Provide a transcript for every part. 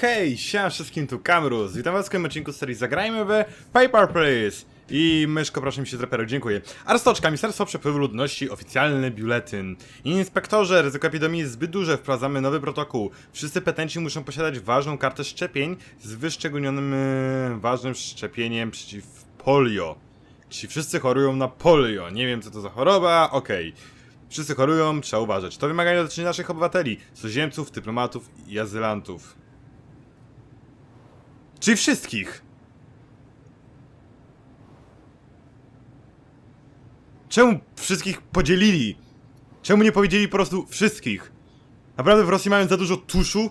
Hej, siema wszystkim, tu Kamrus. Witam was w kolejnym odcinku serii Zagrajmy w Paper Please. I myszko, proszę mi się z dziękuję. Arstoczka, Ministerstwo Przepływu Ludności, oficjalny biuletyn. Inspektorze, ryzyko epidemii jest zbyt duże, wprowadzamy nowy protokół. Wszyscy petenci muszą posiadać ważną kartę szczepień z wyszczególnionym e, ważnym szczepieniem przeciw polio. Ci wszyscy chorują na polio. Nie wiem co to za choroba, okej. Wszyscy chorują, trzeba uważać. To wymagania dotyczy naszych obywateli, cudzoziemców, dyplomatów i azylantów. Czyli wszystkich. Czemu wszystkich podzielili? Czemu nie powiedzieli po prostu wszystkich? Naprawdę w Rosji mają za dużo tuszu?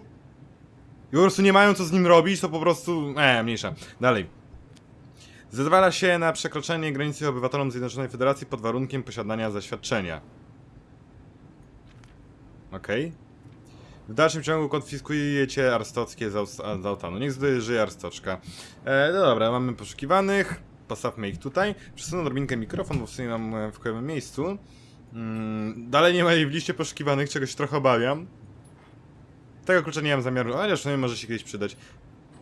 I po prostu nie mają co z nim robić, to po prostu... Eee, mniejsza. Dalej. Zezwala się na przekroczenie granicy obywatelom Zjednoczonej Federacji pod warunkiem posiadania zaświadczenia. Okej. W dalszym ciągu konfiskujecie arstockie z Aus- z Autanu. Niech żyje arstoczka. E, no dobra, mamy poszukiwanych. Postawmy ich tutaj. Przesunę odrobinkę mikrofon, bo w sumie mam e, w kolejnym miejscu. Mm, dalej nie ma jej w liście poszukiwanych, czego się trochę obawiam. Tego klucza nie mam zamiaru, chociaż w sumie może się kiedyś przydać.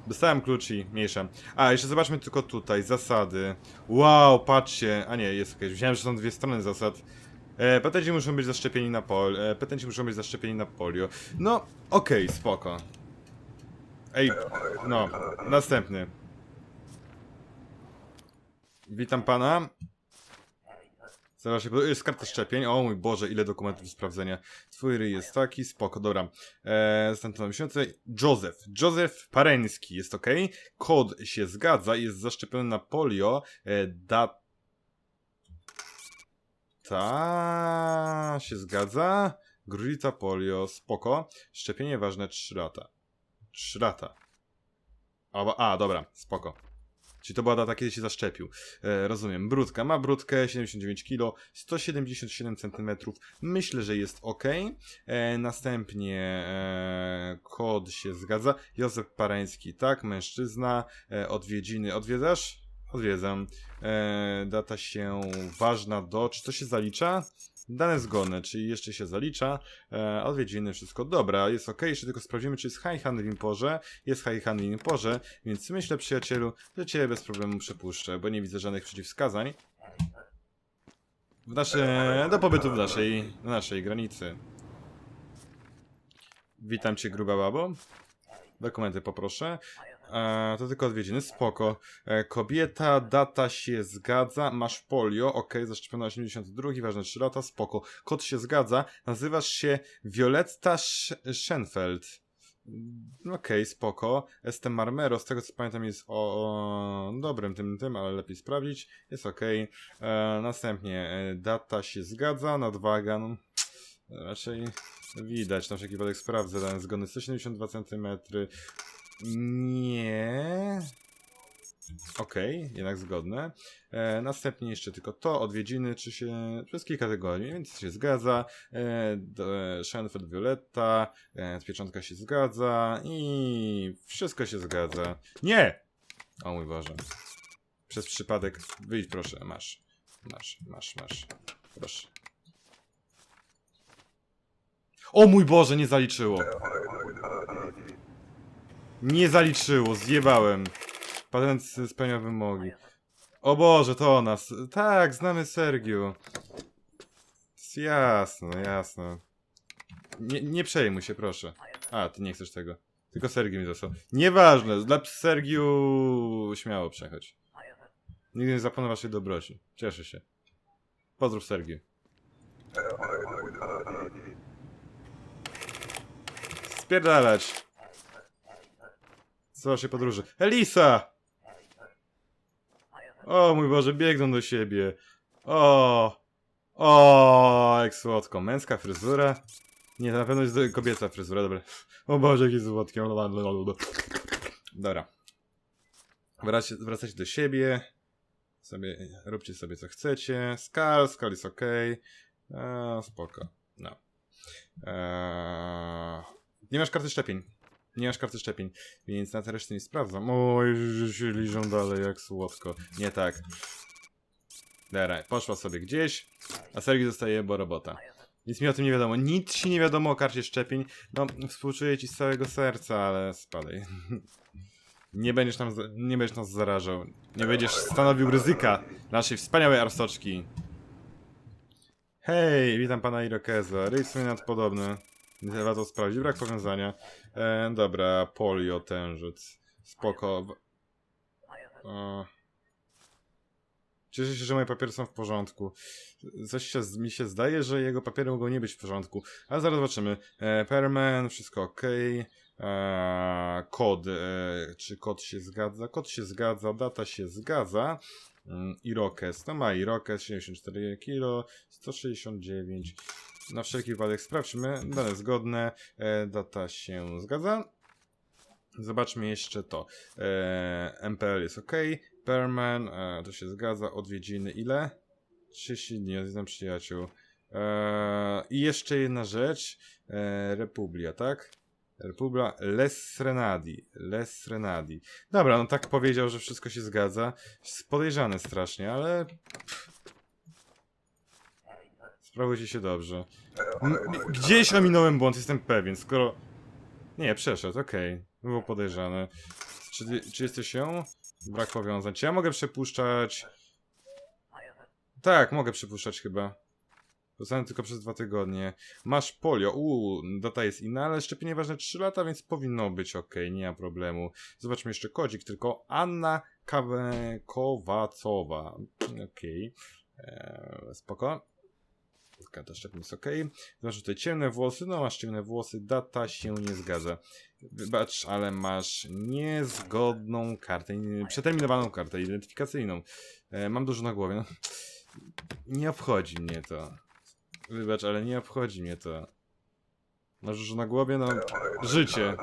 Dostałem klucz i mniejsza. A, jeszcze zobaczmy tylko tutaj, zasady. Wow, patrzcie. A nie, jest okej. Myślałem, że są dwie strony zasad. E, petenci muszą być zaszczepieni na pol... E, petenci muszą być zaszczepieni na polio. No, okej, spoko. Ej, no, następny. Witam pana. Zaraz się... Jest karta szczepień. O mój Boże, ile dokumentów do sprawdzenia. Twój ryj jest taki, spoko, dobra. Eee, miesiące. Józef. Józef Pareński, jest ok. Kod się zgadza, jest zaszczepiony na polio. E, dat ta się zgadza. Gruźlica polio, spoko. Szczepienie ważne 3 lata. 3 lata. A, dobra, spoko. Czyli to była data, kiedy się zaszczepił. E, rozumiem. Brudka. Ma brudkę, 79 kg, 177 cm. Myślę, że jest ok. E, następnie e, kod się zgadza. Józef Parański, tak, mężczyzna. E, odwiedziny. Odwiedzasz? Odwiedzam. E, data się ważna do. Czy to się zalicza? Dane zgodne, czyli jeszcze się zalicza. E, odwiedziny, wszystko dobra, jest ok. Jeszcze tylko sprawdzimy, czy jest high w imporze. Jest high w imporze, więc myślę, przyjacielu, że cię bez problemu przepuszczę, bo nie widzę żadnych przeciwwskazań. W nasze, do pobytu w naszej, na naszej granicy. Witam cię, gruba babo. Dokumenty poproszę. E, to tylko odwiedziny, spoko. E, kobieta, data się zgadza, masz polio, ok, zaszczepiona 82, ważne 3 lata, spoko. Kod się zgadza, nazywasz się Violetta Sch- Schenfeld. Mm, Okej, spoko. Jestem Marmero, z tego co pamiętam jest o, o dobrym tym, tym, ale lepiej sprawdzić. Jest okej. E, Następnie e, data się zgadza, nadwaga, no, raczej widać, na wszelki wypadek sprawdzę, dane zgodny 172 cm. Nie. Okej, jednak zgodne. E, następnie jeszcze tylko to, odwiedziny, czy się. przez kilka tygodni, więc się zgadza. E, Schenfeld Violetta, e, pieczątka się zgadza i wszystko się zgadza. Nie! O mój Boże. Przez przypadek. Wyjdź proszę, masz. Masz, masz, masz. Proszę. O mój Boże, nie zaliczyło. Nie zaliczyło, zjebałem. Patent spełnia wymogi. O Boże, to o nas. Tak, znamy Sergiu. Jasno, jasno. Nie, nie przejmuj się, proszę. A, ty nie chcesz tego. Tylko Sergiu mi został. Nieważne, dla Sergiu śmiało przechodź. Nigdy nie zapomnę waszej dobroci. Cieszę się. Pozdrów Sergiu. Spierdalać. Co się podróży? Elisa! O mój Boże, biegną do siebie. O! O, jak słodko. Męska fryzura. Nie, to na pewno jest kobieca fryzura, dobra. O Boże, jakie słodkie. Dobra. Wracacie, wracacie do siebie. Sobie, róbcie sobie co chcecie. Skal, skal jest ok. Eee, spoko. No. Eee, nie masz karty szczepień. Nie masz karty szczepień, więc na te reszty nie sprawdzam. Oj, się liżą dalej, jak słodko. Nie tak. Dobra, poszła sobie gdzieś, a Sergi zostaje, bo robota. Nic mi o tym nie wiadomo. Nic ci nie wiadomo o karcie szczepień. No, współczuję ci z całego serca, ale spadaj. Nie będziesz, za- nie będziesz nas zarażał. Nie będziesz stanowił ryzyka naszej wspaniałej arstoczki. Hej, witam pana Irokeza. Rejs sobie nadpodobny. Trzeba to sprawdzić. Brak powiązania. E, dobra, polio, tężyc. Spoko. Cieszę się, że moje papiery są w porządku. Coś się, mi się zdaje, że jego papiery mogą nie być w porządku. Ale zaraz zobaczymy. E, Perman, wszystko ok. E, kod. E, czy kod się zgadza? Kod się zgadza, data się zgadza. Mm, Irokes. No ma Irokes, 74 kg, 169. Na wszelki wypadek sprawdźmy. Dane zgodne. E, data się zgadza. Zobaczmy jeszcze to. E, MPL jest ok. Perman, e, to się zgadza. Odwiedziny ile? 30 dni, odwiedzam przyjaciół. E, I jeszcze jedna rzecz. E, Republia, tak? Republia Les Renadi. Les Renadi. Dobra, no tak powiedział, że wszystko się zgadza. Jest podejrzane strasznie, ale... Sprawujcie się dobrze. M- Gdzieś ominąłem błąd, jestem pewien, skoro... Nie, przeszedł, okej. Było podejrzane. Czy, czy jesteś ją? Brak powiązań. Czy ja mogę przepuszczać... Tak, mogę przepuszczać chyba. Zostanę tylko przez dwa tygodnie. Masz polio. Uuu, data jest inna, ale szczepienie ważne 3 lata, więc powinno być ok, nie ma problemu. Zobaczmy jeszcze kodzik, tylko Anna Kawe- Kowacowa. Okej. Eee, spoko. Karta szczepień jest ok. Tutaj ciemne włosy. No masz ciemne włosy, data się nie zgadza. Wybacz, ale masz niezgodną kartę, przeterminowaną kartę identyfikacyjną. E, mam dużo na głowie. No. Nie obchodzi mnie to. Wybacz, ale nie obchodzi mnie to. Masz dużo na głowie, no. Życie.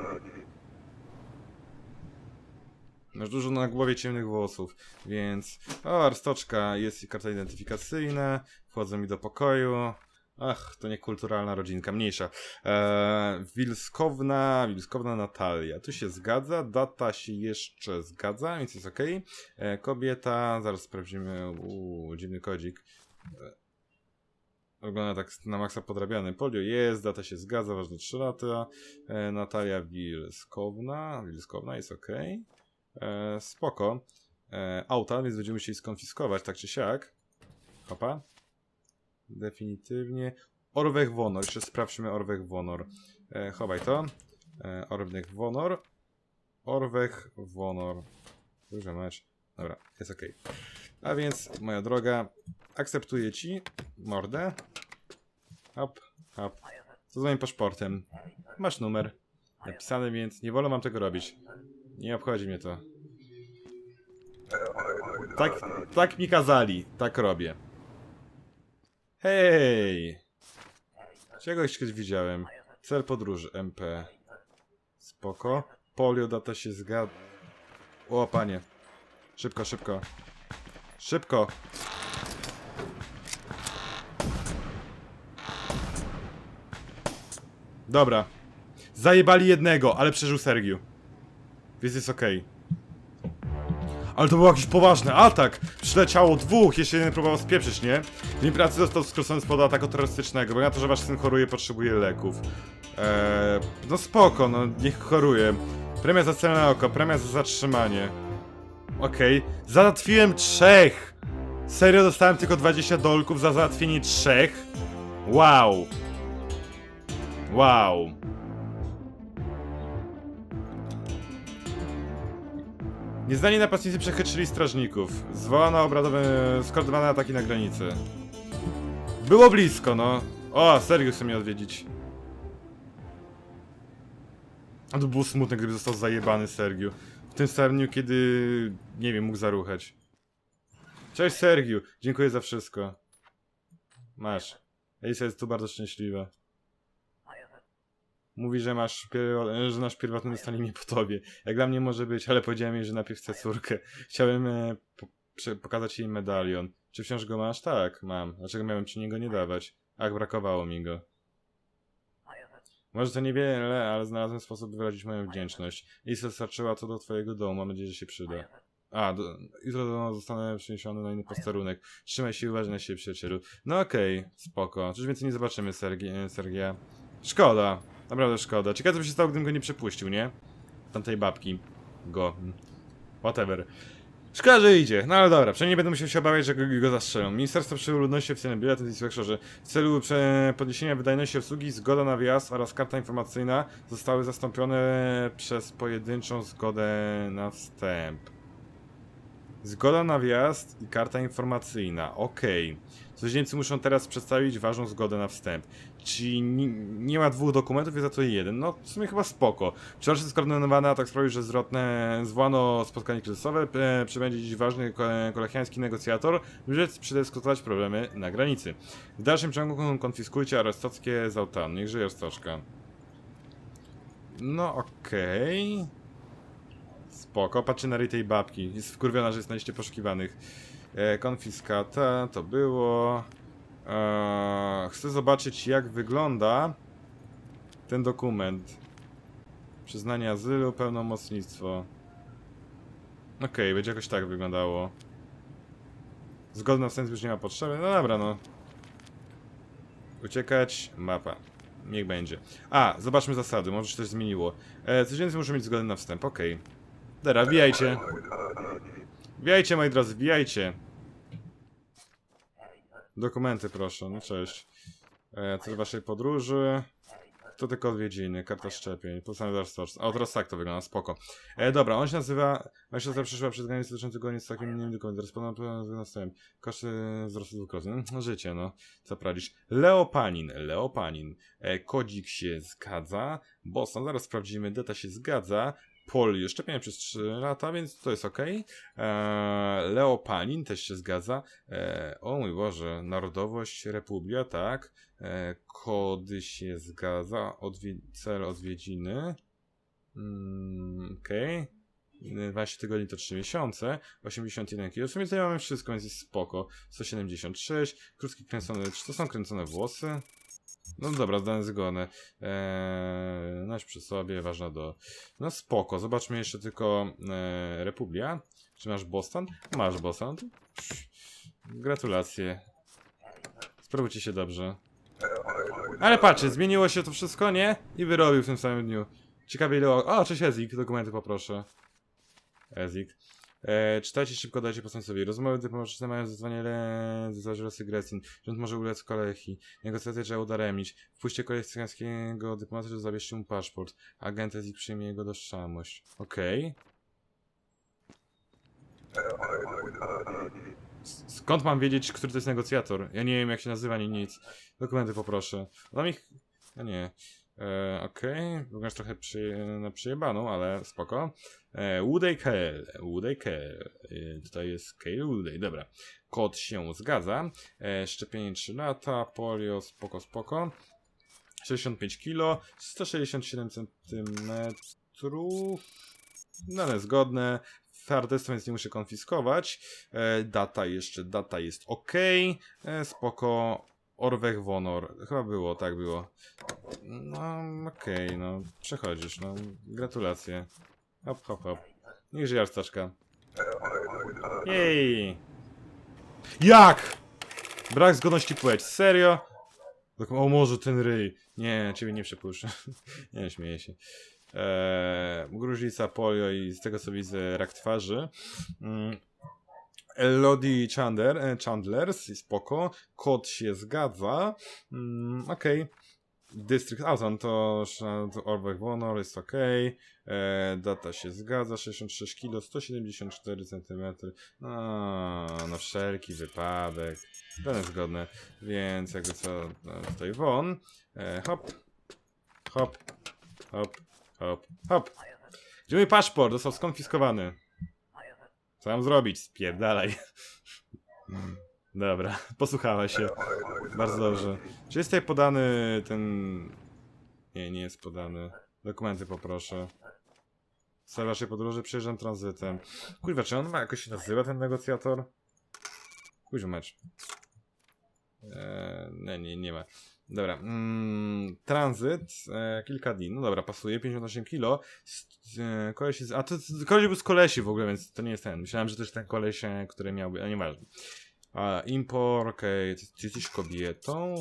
Masz dużo na głowie ciemnych włosów, więc... O, arstoczka, jest i karta identyfikacyjna. Wchodzą mi do pokoju. Ach, to niekulturalna rodzinka, mniejsza. Eee, Wilskowna, Wilskowna Natalia. Tu się zgadza, data się jeszcze zgadza, więc jest ok. E, kobieta, zaraz sprawdzimy. Uuu, dziwny kodzik. E, Wygląda tak na maksa podrabiany. Polio jest, data się zgadza, ważne 3 lata. E, Natalia Wilskowna, Wilskowna jest ok. E, spoko. E, auta, więc będziemy musieli skonfiskować, tak czy siak. Hopa. Definitywnie. Orwech Wonor. Jeszcze sprawdźmy Orwech Wonor. E, chowaj to. E, Orwech Wonor. Orwech Wonor. Duży mecz. Dobra, jest ok. A więc, moja droga, akceptuję ci mordę. Hop, hop. Co z moim paszportem? Masz numer. Napisany, więc nie wolno mam tego robić. Nie obchodzi mnie to. Tak, tak mi kazali, tak robię. Hej! Czegoś kiedyś widziałem. Cel podróży, MP. Spoko. Polio data się zgadza. O, panie. Szybko, szybko. Szybko. Dobra. Zajebali jednego, ale przeżył Sergiu. Więc jest okej. Ale to był jakiś poważny atak! Przyleciało dwóch, jeszcze jeden próbował spieprzyć, nie? Dzień pracy został skrócony z powodu ataku terrorystycznego, bo na to, że wasz syn choruje, potrzebuje leków. Eee, no spoko, no niech choruje. Premia za celne oko, premia za zatrzymanie. Okej, załatwiłem trzech! Serio dostałem tylko 20 dolków za załatwienie trzech? Wow! Wow! Nieznani napastnicy przechytrzyli strażników. Zwołano obradowe, skoordynowane ataki na granicy. Było blisko, no. O, Sergiu chce mnie odwiedzić. A to było smutne, gdyby został zajebany Sergiu. W tym samym kiedy, nie wiem, mógł zaruchać. Cześć Sergiu, dziękuję za wszystko. Masz. Elisa jest tu bardzo szczęśliwa. Mówi, że masz, że nasz pierwotny dostanie mnie po tobie. Jak dla mnie może być, ale powiedziałem jej, że najpierw chcę córkę. Chciałem e, po, prze- pokazać jej medalion. Czy wciąż go masz? Tak, mam. Dlaczego miałem ci niego nie dawać? Ach, brakowało mi go. Może to niewiele, ale znalazłem sposób wyrazić moją wdzięczność. Lisa dostarczyła to do twojego domu, mam nadzieję, że się przyda. A, do, jutro do, zostanę przeniesiony na inny posterunek. Trzymaj się i uważaj na siebie, przyjacielu. No okej, spoko. Czyż więcej nie zobaczymy Sergi- Sergia. Szkoda, naprawdę szkoda. Ciekawe co by się stało, gdybym go nie przepuścił, nie? Tamtej babki. Go. Whatever. Szkoda, że idzie. No ale dobra, przynajmniej nie będę musiał się obawiać, że go, zastrzelą. Ministerstwo Przebywu Ludności oficjalny bilet inspektorze. W celu podniesienia wydajności obsługi zgoda na wjazd oraz karta informacyjna zostały zastąpione przez pojedynczą zgodę na wstęp. Zgoda na wjazd i karta informacyjna. Okej. Cudzoziemcy muszą teraz przedstawić ważną zgodę na wstęp. Czyli nie, ma dwóch dokumentów, jest za to jeden. No, w sumie chyba spoko. Wczoraj skoordynowany atak sprawił, że zwrotne zwołano spotkanie kryzysowe. E, przybędzie dziś ważny ko- kolechiański negocjator, by przedyskutować problemy na granicy. W dalszym ciągu konfiskujcie arestowskie z auta. Niech żyje Stożka. No okej. Spoko, patrzy na ryj tej babki. Jest wkurwiona, że jest na liście poszukiwanych. E, konfiskata, to było. E, chcę zobaczyć, jak wygląda ten dokument. Przyznanie azylu, pełnomocnictwo. Okej, będzie jakoś tak wyglądało. Zgodny na wstęp już nie ma potrzeby. No dobra, no. Uciekać, mapa. Niech będzie. A, zobaczmy zasady, może się coś zmieniło. E, codziennie muszę mieć zgodę na wstęp, okej. Dobra, wbijajcie. Wbijajcie, moi drodzy, wbijajcie. Dokumenty proszę, no cześć. E, do waszej podróży. To tylko odwiedziny, karta szczepień, podstawy darstworzenia. O, teraz tak to wygląda, spoko. E, dobra, on się nazywa, on się przyszła przez granicę dotyczącego nic z takim innym dokumentem. Respondentem następem. Koszty wzrostu dwukrotnie. No, życie, no. Co poradzisz? Leopanin, Leopanin. E, kodzik się zgadza. Boston, zaraz sprawdzimy, data się zgadza. Polio, szczepienie przez 3 lata, więc to jest ok. Eee, Leopanin też się zgadza. Eee, o mój Boże, narodowość Republia, tak. Eee, kody się zgadza. Odwie cel odwiedziny. Mm, Okej. 12 tygodni to 3 miesiące, 81 kg. W sumie mamy wszystko, więc jest spoko. 176, krótki kręcone, czy to są kręcone włosy? No dobra, zdane zgodę. Eee, noś przy sobie, ważna do... No spoko, zobaczmy jeszcze tylko e, Republia. Czy masz Boston? Masz Boston. Gratulacje. Sprawujcie się dobrze. Ale patrzcie, zmieniło się to wszystko, nie? I wyrobił w tym samym dniu. Ciekawie ile... O, cześć Ezik, dokumenty poproszę. Ezik. E, czytajcie szybko, dajcie posądzowi. Rozmowy dyplomatyczne mają zezwanie le... zezwać Rosy Gresin. Rząd może ulec kolejki. Negocjacje trzeba udaremnić. Wpuśćcie kolejskiego dyplomata, że zabierzcie mu paszport. Agent Ezik przyjmie jego tożsamość. Okej. Skąd mam wiedzieć, który to jest negocjator? Ja nie wiem, jak się nazywa, ani nic. Dokumenty poproszę. Mam ich... No nie. E, Okej, wyglądasz trochę przy, na przyjebaną, ale spoko. E, Woody Kell, Woody Kell. E, tutaj jest Kell Woody, dobra. Kod się zgadza. E, szczepienie 3 lata, polio, spoko, spoko. 65 kg, 167 cm. No ale zgodne. Twardeństwo więc nie muszę konfiskować. E, data jeszcze, data jest ok. E, spoko. Orwech Wonor. Chyba było, tak było. No, okej, no. Przechodzisz, no. Gratulacje. Hop, hop, hop. Niech żyje Arstaczka. Jej! Jak? Brak zgodności płeć. Serio? Tak, O może ten ryj. Nie, ciebie nie przepuszczę. nie, śmieję się. Eee, gruźlica, polio i z tego co widzę rak twarzy. Mm. Elodie Chandler, e, Chandlers, i spoko. Kod się zgadza. Mm, Okej. District Autumn to, to Honor jest ok. E, data się zgadza. 66 kg, 174 cm. No, na wszelki wypadek. Dane zgodne. Więc jakby co, no, tutaj won. E, hop. Hop. Hop. Hop. Hop. Gdzie mój paszport? Został skonfiskowany. Co mam zrobić? Spierdalaj. Dobra, posłuchała się. Bardzo dobrze. Czy jest tutaj podany ten... Nie, nie jest podany. Dokumenty poproszę. W celu waszej podróży przyjeżdżam tranzytem. Kurwa, czy on ma jakoś się nazywa ten negocjator? Kuźwa mecz. Eee, nie, nie, nie ma. Dobra, mm, tranzyt, e, kilka dni, no dobra, pasuje, 58 kilo, e, koleś jest, a to, to koleś był z kolesi w ogóle, więc to nie jest ten, myślałem, że jest ten koleś, który miałby, a nieważne. A, impor, okej, ty, ty jesteś kobietą?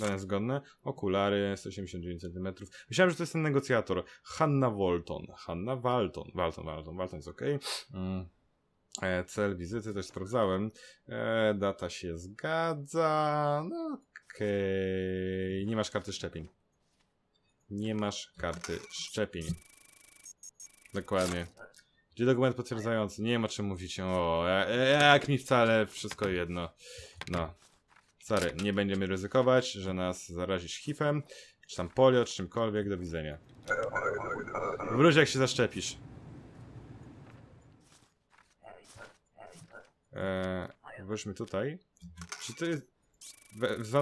Dane zgodne. Okulary, 189 cm. Myślałem, że to jest ten negocjator. Hanna Walton. Hanna Walton. Walton, Walton, Walton jest ok. Mm. E, cel wizyty też sprawdzałem. E, data się zgadza. No okej. Nie masz karty szczepień. Nie masz karty szczepień. Dokładnie. Gdzie dokument potwierdzający? Nie ma czym mówić. O, e, jak mi wcale wszystko jedno. No. Sorry, nie będziemy ryzykować, że nas zarazisz hifem, czy tam polio, czy czymkolwiek. Do widzenia. Wróć jak się zaszczepisz. Eee, wróćmy tutaj. Czy to jest...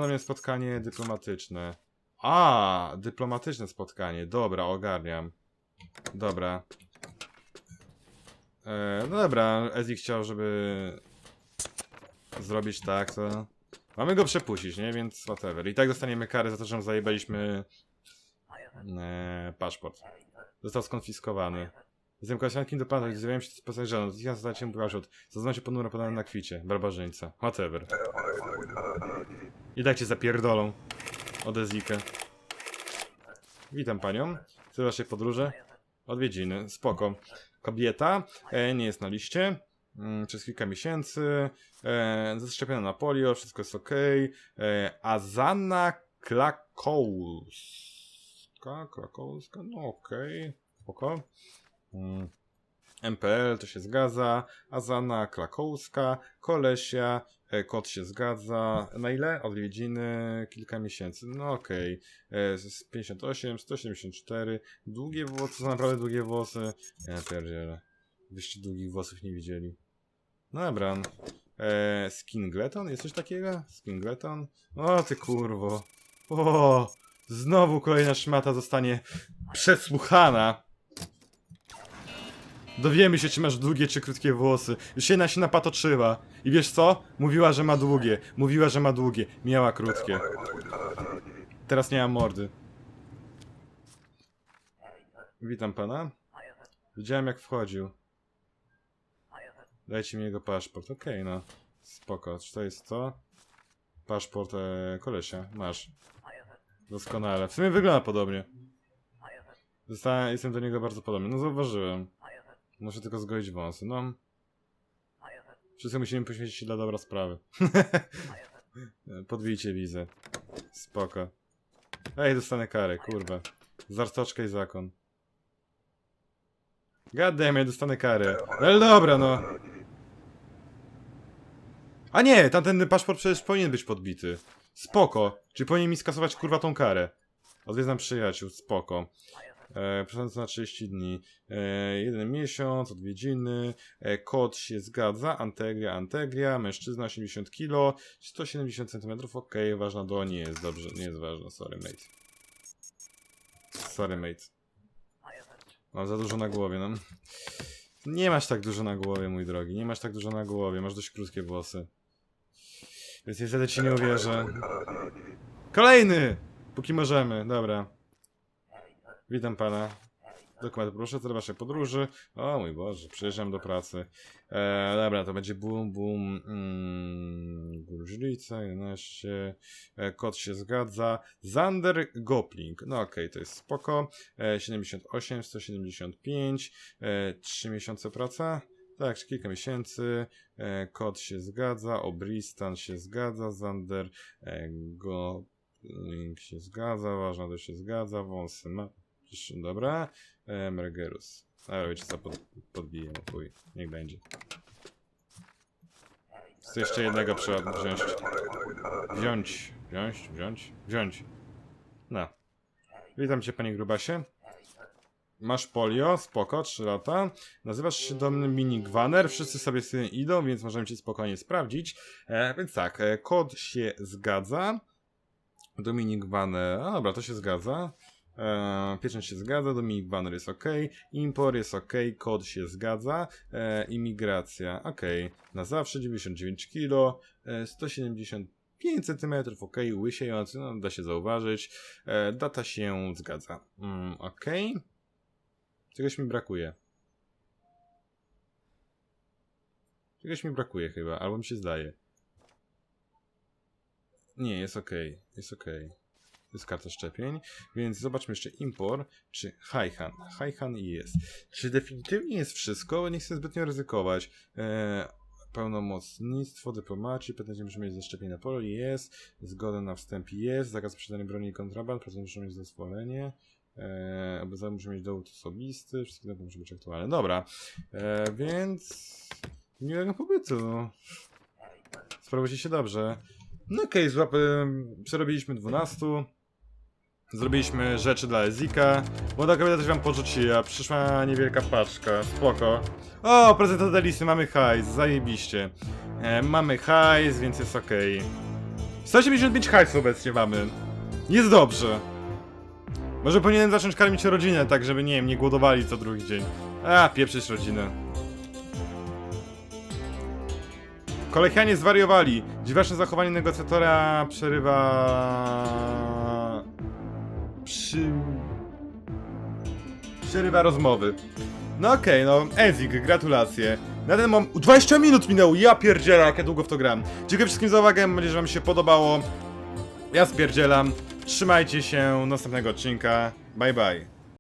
mnie spotkanie dyplomatyczne. A, dyplomatyczne spotkanie. Dobra, ogarniam. Dobra. Eee, no dobra, Ezzy chciał, żeby zrobić tak, to... Mamy go przepuścić, nie? Więc whatever. I tak dostaniemy karę za to, że zajebaliśmy eee, paszport. Został skonfiskowany. Jestem koleżankiem do pana, gdy zjawiałem się z pasażerem. Natychmiast zadać mu paszport. Zaznam się ponuro podane na kwicie. Barbarzyńca. Whatever. I tak cię zapierdolą. Odezikę. Witam panią. Chce waszej podróży? Odwiedziny. Spoko. Kobieta. E, nie jest na liście. Mm, przez kilka miesięcy. E, zaszczepiona na polio. Wszystko jest ok. E, Azana Klakowska. Klakowska? No okej. Spoko. Mm. MPL to się zgadza, Azana Krakowska, Kolesia, e, Kot się zgadza. Na ile? Odwiedziny kilka miesięcy. No okej. Okay. Z 58, 174. Długie włosy, to są naprawdę długie włosy. Ja pierdzielę. Wyście długich włosów nie widzieli. No dobra. E, Skingleton? Jest coś takiego? Skingleton? O ty kurwo. O! Znowu kolejna szmata zostanie przesłuchana. Dowiemy się, czy masz długie, czy krótkie włosy. Już jedna się napatoczyła. I wiesz co? Mówiła, że ma długie. Mówiła, że ma długie. Miała krótkie. Teraz nie mam mordy. Witam pana. Widziałem, jak wchodził. Dajcie mi jego paszport. Okej, no. Spoko. Czy to jest to? Paszport e, kolesia. Masz. Doskonale. W sumie wygląda podobnie. Zostałem, jestem do niego bardzo podobny. No zauważyłem. Muszę tylko zgoić wąsy. No. Wszyscy musimy poświęcić się dla dobra sprawy. Podwijcie wizę. Spoko. Ej, dostanę karę, kurwa. Zartoczka i zakon. Goddammit, dostanę karę. No Ale dobra, no. A nie, tamten paszport przecież powinien być podbity. Spoko. Czyli powinien mi skasować kurwa tą karę. Odwiedzam przyjaciół, spoko. E, na 30 dni. E, jeden miesiąc, odwiedziny. E, kod się zgadza. Antegria, Antegria. Mężczyzna 80 kg. 170 cm. Ok, ważna do. Nie jest dobrze, nie jest ważna. Sorry, mate. Sorry, mate. Mam za dużo na głowie, no. Nie masz tak dużo na głowie, mój drogi. Nie masz tak dużo na głowie. Masz dość krótkie włosy. Więc niestety ci nie uwierzę. Kolejny! Póki możemy, dobra. Witam pana. Dokument proszę, cel waszej podróży. O mój Boże, przyjeżdżam do pracy. E, dobra, to będzie boom, boom. Mm, Gruźlica, 11. E, kod się zgadza. Zander Gopling. No okej, to jest spoko. E, 78, 175. E, 3 miesiące praca. Tak, kilka miesięcy. E, kod się zgadza. Obristan się zgadza. Zander e, Gopling się zgadza. Ważna to się zgadza. Wąsy ma. Dobra. Mergerus. A wiecie co, pod, podbiję chuj. Niech będzie. Chcę jeszcze jednego trzeba wziąć. Wziąć. Wziąć, wziąć, wziąć. No. Witam cię, panie Grubasie. Masz polio, spoko, 3 lata. Nazywasz się Dominik Gwaner, wszyscy sobie z tym idą, więc możemy cię spokojnie sprawdzić. E, więc tak, e, kod się zgadza. Dominik Banner, a dobra, to się zgadza. E, pieczęć się zgadza, Dominik Banner jest ok, import jest ok, kod się zgadza, e, imigracja ok, na zawsze 99 kg, e, 170 5 cm, ok, łysiejący, no da się zauważyć. E, data się zgadza. Mm, ok. Czegoś mi brakuje. Czegoś mi brakuje chyba, albo mi się zdaje. Nie, jest ok, jest ok. Jest karta szczepień, więc zobaczmy jeszcze import, czy Haihan. Haihan jest. Czy definitywnie jest wszystko? Nie chcę zbytnio ryzykować. Eee, pełnomocnictwo, dyplomaci, pytanie muszę mieć zaszczepienie na polu, jest. Zgoda na wstęp jest. Zakaz sprzedania broni i kontraband, prezydent muszę mieć zezwolenie. Eee, obywatel muszę mieć dowód osobisty, wszystkie dane muszą być aktualne. Dobra, eee, więc... Miłego pobytu. Sprawujcie się dobrze. No okej, okay, złapy... Przerobiliśmy 12. Zrobiliśmy rzeczy dla Ezika. Młoda kobieta coś wam porzuciła. Przyszła niewielka paczka. Spoko. O, prezent od Elisy, mamy hajs. Zajebiście. E, mamy hajs, więc jest okej. 175 hajsu obecnie mamy. Jest dobrze. Może powinienem zacząć karmić rodzinę, tak żeby, nie wiem, nie głodowali co drugi dzień. A, pieprzyć rodzinę. Kolechianie zwariowali. Dziwaczne zachowanie negocjatora przerywa... Przy... Przerywa rozmowy. No okej, no, Ezik, gratulacje. Na ten moment... 20 minut minęło, ja pierdzielę, jak ja długo w to gram. Dziękuję wszystkim za uwagę, mam nadzieję, że wam się podobało. Ja spierdzielam. Trzymajcie się, następnego odcinka. Bye bye.